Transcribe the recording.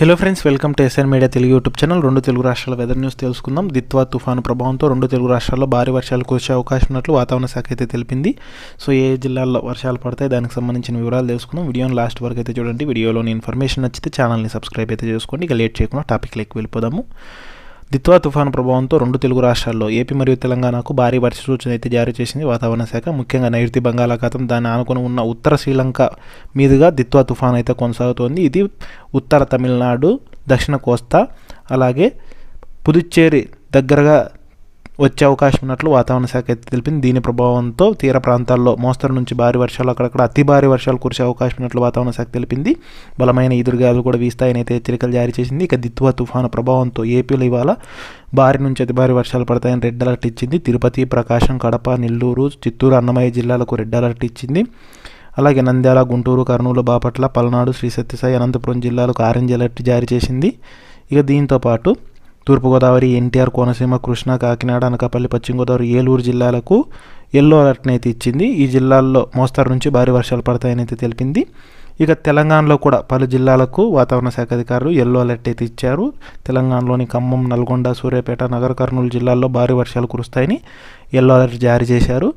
Hello friends welcome to SN media Telugu YouTube channel రెండు తెలుగు రాష్ట్రాల weather news తెలుసుకుందాం. దిత్వా తుఫాను ప్రభావంతో రెండు తెలుగు రాష్ట్రాల్లో భారీ వర్షాలు కురిసే అవకాశం ఉన్నట్లు వాతావరణ శాఖ అయితే తెలిపింది. సో ఏ జిల్లాల్లో వర్షాలు పడతాయి దానికి సంబంధించిన వివరాలు తెలుసుకుందాం. వీడియోని లాస్ట్ వరకు అయితే చూడండి. వీడియోలోని ఇన్ఫర్మేషన్ నచ్చితే ఛానల్ని సబ్స్క్రైబ్ అయితే చేసుకోండి. ఇక లేట్ చేయకుండా టాపిక్లోకి వెళ్ళిపోదాము. దిత్వా తుఫాను ప్రభావంతో రెండు తెలుగు రాష్ట్రాల్లో ఏపీ మరియు తెలంగాణకు భారీ వర్ష సూచన అయితే జారీ చేసింది వాతావరణ శాఖ. ముఖ్యంగా నైరుతి బంగాళాఖాతం దాన్ని ఆనుకుని ఉన్న ఉత్తర శ్రీలంక మీదుగా దిత్వా తుఫాన్ అయితే కొనసాగుతోంది. ఇది ఉత్తర తమిళనాడు దక్షిణ కోస్తా అలాగే పుదుచ్చేరి దగ్గరగా వచ్చే అవకాశం ఉన్నట్లు వాతావరణ శాఖ అయితే తెలిపింది. దీని ప్రభావంతో తీర ప్రాంతాల్లో మోస్తరు నుంచి భారీ వర్షాలు అక్కడక్కడ అతి భారీ వర్షాలు కురిసే అవకాశం ఉన్నట్లు వాతావరణ శాఖ తెలిపింది. బలమైన ఈదురుగాలు కూడా వీస్తాయని అయితే హెచ్చరికలు జారీ చేసింది. ఇక దిత్వా తుఫాను ప్రభావంతో ఏపీలో ఇవాళ భారీ నుంచి అతి భారీ వర్షాలు పడతాయని రెడ్ అలర్ట్ ఇచ్చింది. తిరుపతి ప్రకాశం కడప నెల్లూరు చిత్తూరు అన్నమయ్య జిల్లాలకు రెడ్ అలర్ట్ ఇచ్చింది. అలాగే నంద్యాల గుంటూరు కర్నూలు బాపట్ల పల్నాడు శ్రీ సత్యసాయి అనంతపురం జిల్లాలకు ఆరెంజ్ అలర్ట్ జారీ చేసింది. ఇక దీంతో పాటు తూర్పుగోదావరి ఎన్టీఆర్ కోనసీమ కృష్ణా కాకినాడ అనకాపల్లి పశ్చిమ గోదావరి ఏలూరు జిల్లాలకు ఎల్లో అలర్ట్ని అయితే ఇచ్చింది. ఈ జిల్లాల్లో మోస్తారు నుంచి భారీ వర్షాలు పడతాయని అయితే తెలిపింది. ఇక తెలంగాణలో కూడా పలు జిల్లాలకు వాతావరణ శాఖ అధికారులు ఎల్లో అలర్ట్ అయితే ఇచ్చారు. తెలంగాణలోని ఖమ్మం నల్గొండ సూర్యాపేట నగర కర్నూలు జిల్లాల్లో భారీ వర్షాలు కురుస్తాయని ఎల్లో అలర్ట్ జారీ చేశారు.